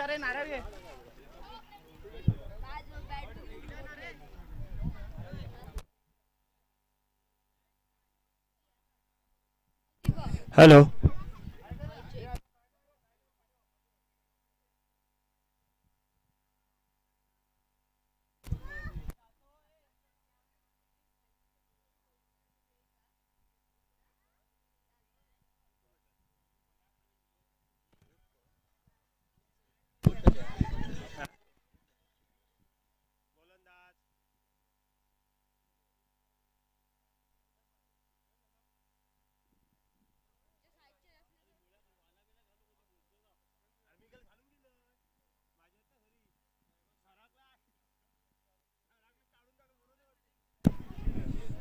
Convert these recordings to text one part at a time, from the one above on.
तुषार आहे नारळ आहे हॅलो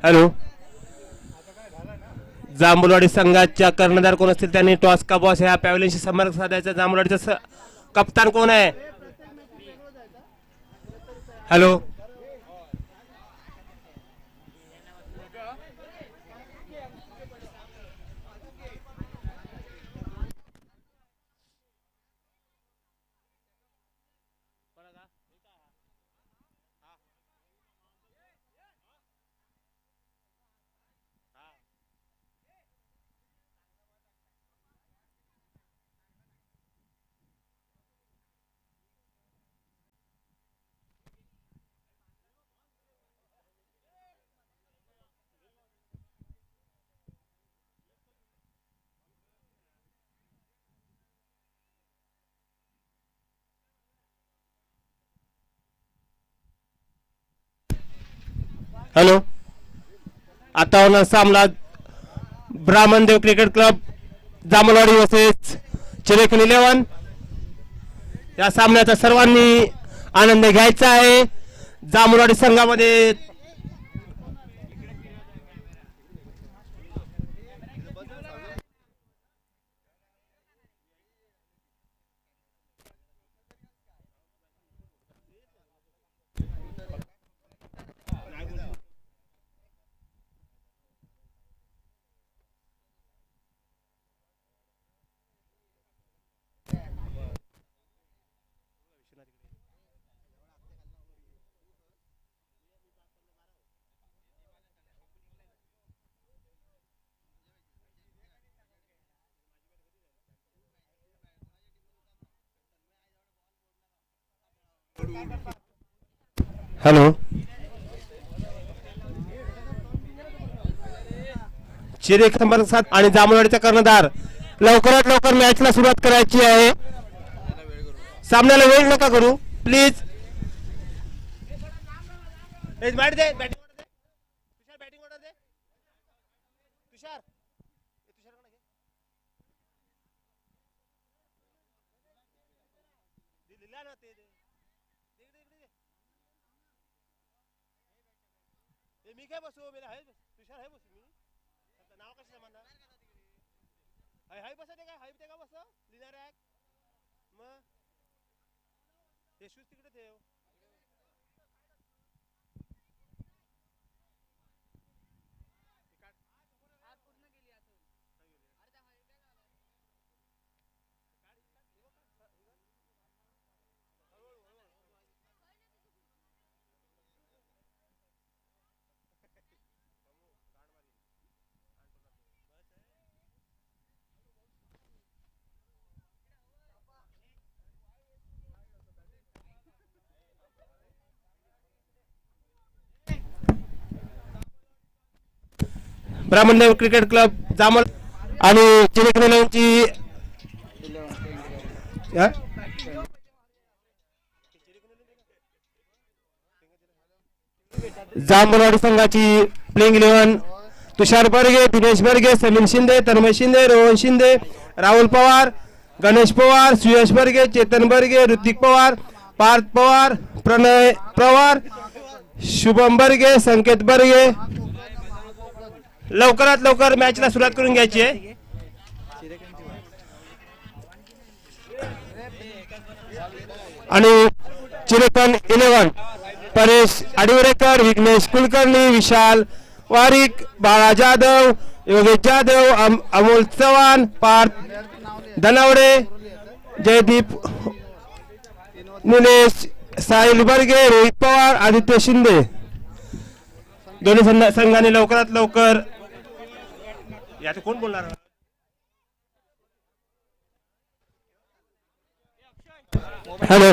हॅलो. जांबुलवाडी संघाच्या कर्णधार कोण असतील त्यांनी टॉस का बॉस ह्या पॅवलिनशी संपर्क साधायचा. जांभूलवाडीचा स- कप्तान कोण आहे? हॅलो. हॅलो. आता होणार सामना Brahmandev cricket club Jamalwadi versus Chirekhan eleven. या सामन्याचा सर्वांनी आनंद घ्यायचा आहे. जामलवाडी संघामध्ये हॅलो. चिरेख संपर्क सात आणि जांभूळवाडीचा कर्णधार. लवकरात लवकर मॅचला सुरुवात करायची आहे. सामन्याला वेळ नका करू. प्लीज मी काय बसू मी आहे तुषार आहे बसू मी आता नाव कसं म्हणा हाय हाय बसा ते काय हाय ते का बस। लिहिणार मग हे शूज तिकडे ठेव ब्राह्मणदेव क्रिकेट क्लब जामल आणि चिरेकनेलांची जांभूळवाडी संघाची प्लेइंग इलेव्हन तुषार बर्गे दिनेश बर्गे समीर शिंदे तन्मय शिंदे रोहन शिंदे राहुल पवार गणेश पवार सुयश बर्गे चेतन बर्गे ऋतिक पवार पार्थ पवार प्रणय पवार शुभम बर्गे संकेत बर्गे लवकरात लवकर मॅचला सुरुवात करून घ्यायची आहे. आणि चिरेकन इलेव्हन परेश आडिवरेकर विघ्नेश कुलकर्णी विशाल वारिक बाळा जाधव योगेश जाधव अम- अमोल चव्हाण पार्थ धनावडे जयदीप निलेश साहिल बर्गे रोहित पवार आदित्य शिंदे. दोन्ही संघाने लवकरात लवकर यात कोण बोलणार? हॅलो.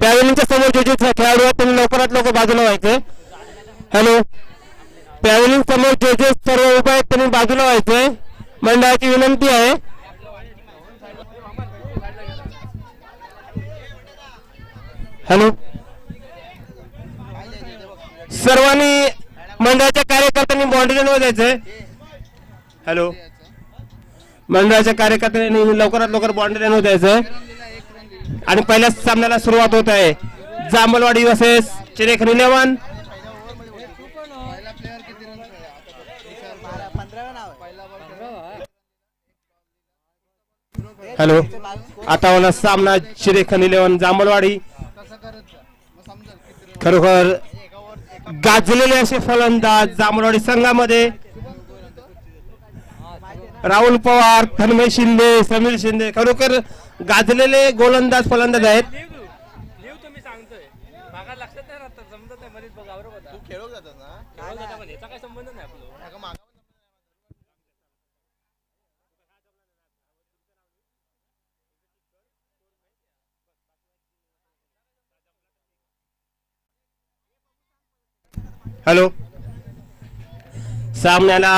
पॅव्हलिंगच्या समोर जे जे खेळाडू आहेत त्यांनी लवकरात लवकर बाजूला व्हायचंय हॅलो. पॅव्हलिंग समोर जे जे सर्व उभे आहेत त्यांनी बाजूला व्हायचंय मंडळाची विनंती आहे. हॅलो सर्वांनी मंडळाच्या कार्यकर्त्यांनी द्यायचंय? हॅलो मंडळाच्या कार्यकर्त्यांनी लवकरात लवकर बाउंड्री द्यायचं. आणि पहिल्या सामन्याला सुरुवात होत आहे. जांभलवाडी वर्सेस चिरेख निलेवन हॅलो आता होणार सामना चिरेखन इलेव्हन जांभलवाडी खरोखर गाजलेले असे फलंदाज जांभलवाडी संघामध्ये. राहुल पवार धनमय शिंदे समीर शिंदे खरोखर गाजलेले गोलंदाज फलंदाज आहेत. लिव तुम्ही सांगतोय मागा लक्षात नाही राहत समजत नाही मध्येच बघा बरोबर तू खेळूक जातात ना खेळून जाता पण याचा काय संबंध नाही आपलं एका मागं हॅलो. सामन्याला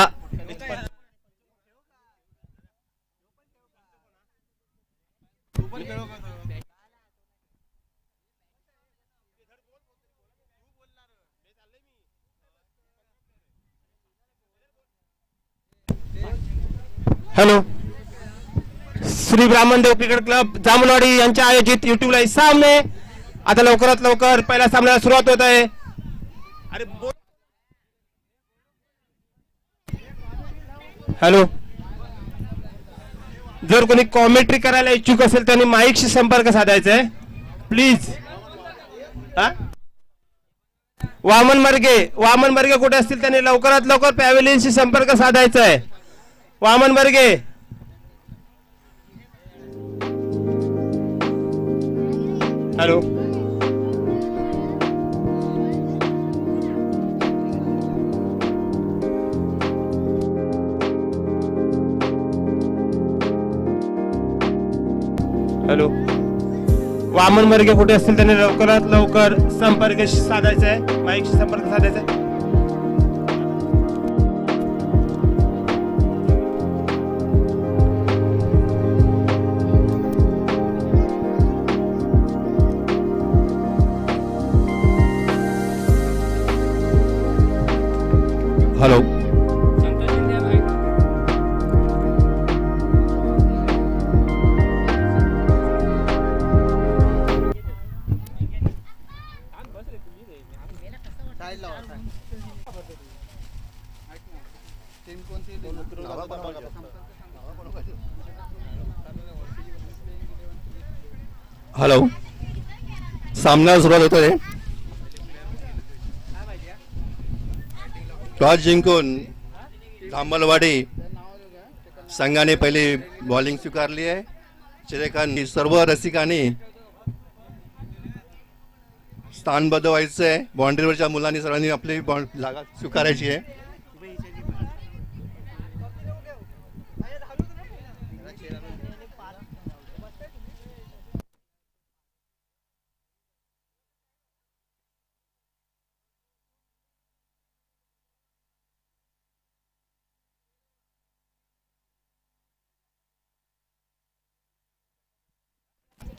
hello. Shri Brahmandev cricket club Jamunwadi यांच्या आयोजित युट्यूबला सामने. आता लवकरात लवकर पहिल्या सामन्याला सुरुवात होत आहे. अरे हॅलो. जर कोणी कॉमेंट्री करायला इच्छुक असेल त्यांनी माईकशी संपर्क साधायचा आहे प्लीज वामन मर्गे. वामन मर्गे कुठे असतील त्यांनी लवकरात लवकर पॅव्हलियनशी संपर्क साधायचा आहे वामन मर्गे. हॅलो. हॅलो. वामन मर्गे कुठे असतील त्यांनी लवकरात लवकर संपर्क साधायचा आहे. माईकशी संपर्क साधायचा आहे. काय वा, टीम कोणती हॅलो. सामना सुरुवात होतोय टॉस जिंकून जांभलवाडी संघाने पहिली बॉलिंग स्वीकारली आहे. चिरेकांनी सर्व रसिकांनी स्थानबद्ध व्हायचं आहे. बाउंड्रीवरच्या मुलांनी सर्वांनी आपली बॉन्ड जागा स्वीकारायची आहे.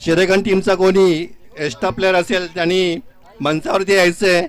चिरेगन टीमचा कोणी एक्स्ट्रा प्लेअर असेल त्यांनी मंचावरती यायचंय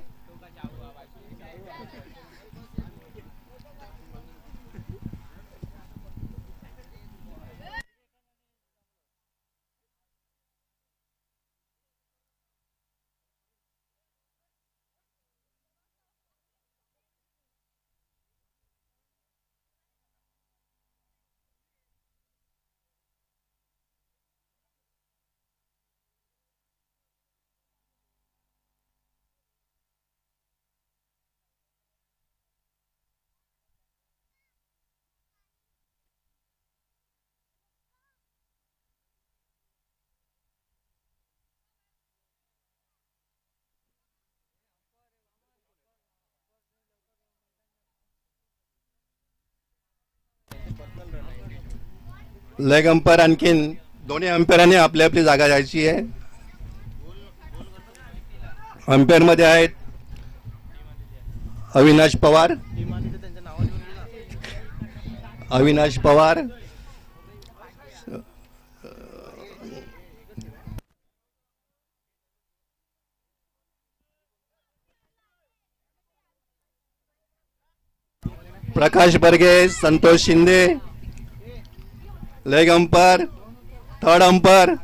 लेग अंपायर आणखीन दोन्ही अंपायरांनी आपली आपली जागा जायची आहे. अंपायरमध्ये आहेत Avinash Pawar. Avinash Pawar. Prakash Barge Santosh Shinde. Leg umpire third umpire